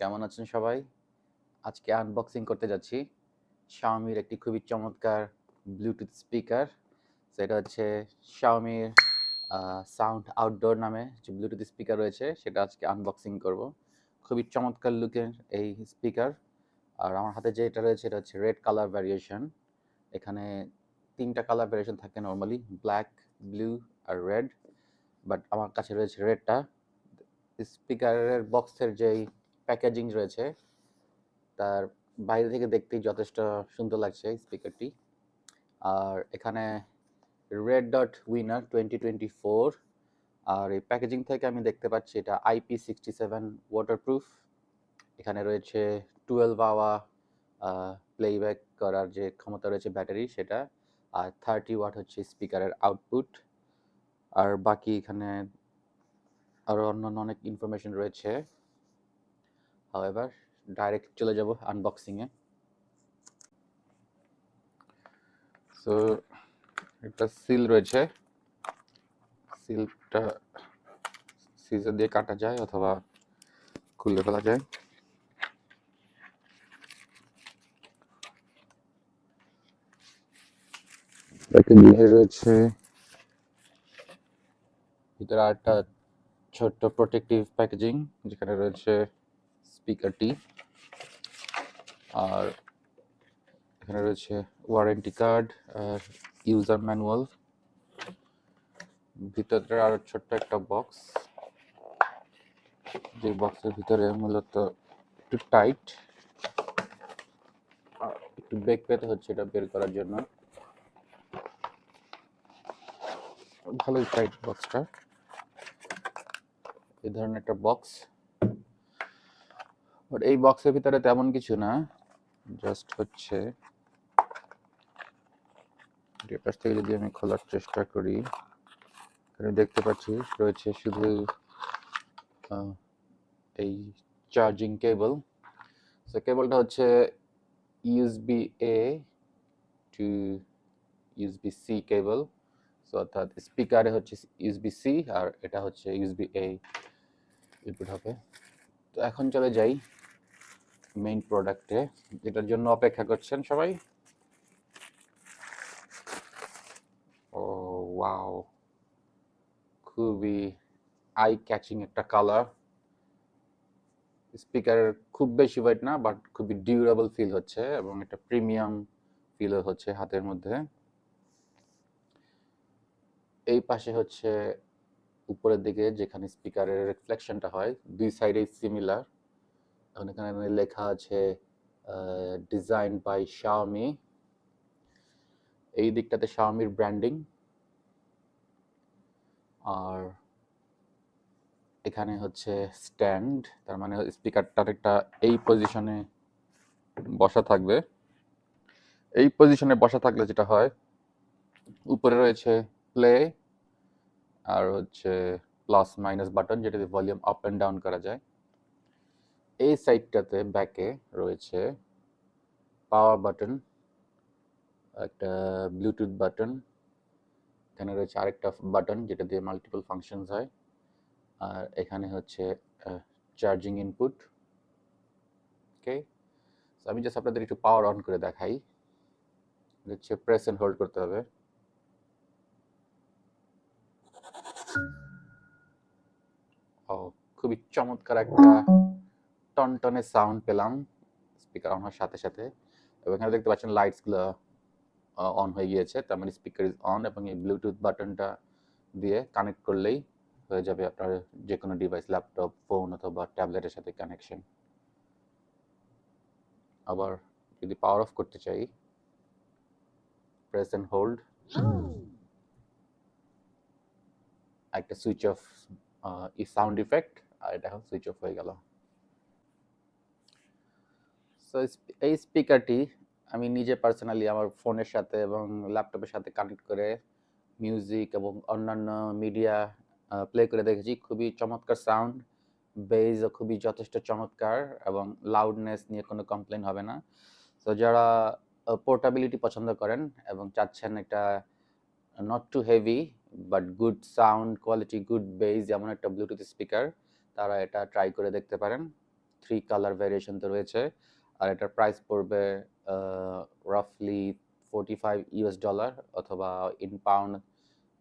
আছেন সবাই? আজকে আনবক্সিং করতে যাচ্ছি। শাওমির একটি খুবই চমৎকার ব্লুটুথ স্পিকার সেটা হচ্ছে শাওমির সাউন্ড আউটডোর নামে যে ব্লুটুথ স্পিকার রয়েছে, সেটা আজকে আনবক্সিং করব। খুবই চমৎকার লুকের এই স্পিকার আর আমার হাতে যেটা রয়েছে, এটা হচ্ছে রেড কালার ভ্যারিয়েশন এখানে তিনটা কালার ভ্যারিয়েশন থাকে নর্মালি ব্ল্যাক ব্লু আর রেড বাট আমার কাছে রয়েছে রেডটা স্পিকারের বক্সের যেই প্যাকেজিং রয়েছে। তার বাইরে থেকে দেখতেই যথেষ্ট সুন্দর লাগছে স্পিকারটি আর এখানে red dot winner twenty twenty four আর এই প্যাকেজিং থেকে আমি দেখতে পাচ্ছি এটা আইপি সিক্সটি সেভেন ওয়াটারপ্রুফ এখানে রয়েছে টুয়েলভ আওয়া প্লেব্যাক করার যে ক্ষমতা রয়েছে ব্যাটারি সেটা, আর থার্টি ওয়াট হচ্ছে স্পিকারের আউটপুট আর বাকি এখানে আরও অন্যান্য অনেক ইনফরমেশন রয়েছে। হাওয়েভার ডাইরেক্ট চলে যাব আনবক্সিংয়ে সো একটা সিল রয়েছে। সিলটা সিজার দিয়ে কাটা যায় অথবা খুলে ফেলা যায়। রয়েছে। ভিতরে আরেকটা ছোট্ট প্রোটেক্টিভ প্যাকেজিং যেখানে রয়েছে স্পিকারটি আর এখানে রয়েছে ওয়ারেন্টি কার্ড, আর ইউজার ম্যানুয়াল। ভিতরে আরও ছোট্ট একটা বক্স। যে বক্সের ভিতরে মূলত একটু টাইট। একটু বেগ পেতে হচ্ছে এটা বের করার জন্য। ভালোই টাইট বক্সটা। এই ধরনের একটা বক্স। বাট এই বক্সের ভিতরে তেমন কিছু না। জাস্ট হচ্ছে থেকে যদি আমি খোলার চেষ্টা করি এখানে দেখতে পাচ্ছি রয়েছে শুধু এই চার্জিং কেবল সো কেবলটা হচ্ছে USB A to USB C cable so অর্থাৎ স্পিকারে হচ্ছে ইউএসবি সি আর এটা হচ্ছে ইউএসবি এ ইনপুট হবে। তো এখন চলে যাই। মেইন প্রোডাক্টে যেটার জন্য অপেক্ষা করছেন সবাই? ও ওয়াও খুবই আই ক্যাচিং একটা কালার স্পিকারের খুব বেশি ওয়েট না বাট খুবই ডিউরেবল ফিল হচ্ছে এবং একটা প্রিমিয়াম ফিল হচ্ছে হাতের মধ্যে। এই পাশে হচ্ছে উপরের দিকে যেখানে স্পিকারের রিফ্লেকশনটা হয়, দুই সাইডেই সিমিলার এখন লেখা আছে ডিজাইন বাই শাওমি এই দিকটাতে শাওমির ব্র্যান্ডিং আর এখানে হচ্ছে স্ট্যান্ড তার মানে স্পিকারটার একটা এই পজিশনে বসা থাকবে। এই পজিশনে বসা থাকলে যেটা হয়, উপরে রয়েছে প্লে আর হচ্ছে প্লাস মাইনাস বাটন যেটা দিয়ে ভলিউম আপ অ্যান্ড ডাউন করা যায়। এই সাইডটাতে ব্যাকে রয়েছে পাওয়ার বাটন, একটা ব্লুটুথ বাটন, এখানে রয়েছে আরেকটা বাটন যেটা দিয়ে মাল্টিপল ফাংশনস হয়, আর এখানে হচ্ছে চার্জিং ইনপুট ওকে আমি জাস্ট আপনাদের একটু পাওয়ার অন করে দেখাই, হচ্ছে প্রেস এন্ড হোল্ড করতে হবে। ও খুবই চমৎকার একটা টনটনে সাউন্ড পেলাম স্পিকার অন হওয়ার সাথে সাথে। এবং এখানে দেখতে পাচ্ছেন লাইটসগুলো অন হয়ে গিয়েছে। তার মানে স্পিকার ইজ অন এবং এই ব্লুটুথ বাটনটা দিয়ে কানেক্ট করলেই হয়ে যাবে আপনার যে কোনো ডিভাইস ল্যাপটপ ফোন অথবা ট্যাবলেটের সাথে কানেকশন আবার যদি পাওয়ার অফ করতে চাই প্রেস এন্ড হোল্ড একটা সুইচ অফ সাউন্ড ইফেক্ট আর এটা এখন সুইচ অফ হয়ে গেল। সো এই স্পিকারটি আমি নিজে পার্সোনালি আমার ফোনের সাথে এবং ল্যাপটপের সাথে কানেক্ট করে মিউজিক এবং অন্যান্য মিডিয়া প্লে করে দেখেছি। খুবই চমৎকার সাউন্ড বেজও খুবই যথেষ্ট চমৎকার এবং লাউডনেস নিয়ে কোনো কমপ্লেন হবে না। তো যারা পোর্টাবিলিটি পছন্দ করেন এবং চাচ্ছেন একটা not too heavy but good sound quality good bass যেমন একটা ব্লুটুথ স্পিকার তারা এটা ট্রাই করে দেখতে পারেন। থ্রি কালার ভ্যারিয়েশন তো রয়েছে। আর এটার প্রাইস পড়বে রাফলি ফোর্টি ফাইভ ইউএস ডলার অথবা in pound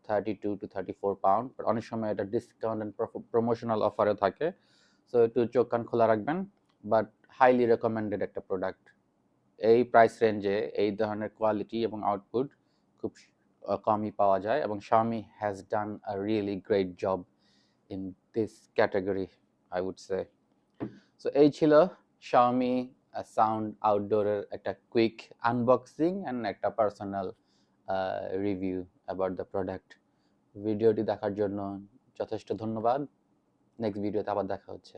thirty two to thirty four pound অনেক সময় এটা ডিসকাউন্ট অ্যান্ড প্রমোশনাল অফারও থাকে সো একটু চোখ কান খোলা রাখবেন বাট হাইলি রেকমেন্ডেড একটা প্রোডাক্ট এই প্রাইস রেঞ্জে এই ধরনের কোয়ালিটি এবং আউটপুট খুব কমই পাওয়া যায় এবং Xiaomi has done a really great job in this category I would say so এই ছিল Xiaomi সাউন্ড আউটডোরের একটা কুইক আনবক্সিং অ্যান্ড একটা personal review about the product ভিডিওটি দেখার জন্য যথেষ্ট ধন্যবাদ। নেক্সট ভিডিওতে আবার দেখা হচ্ছে।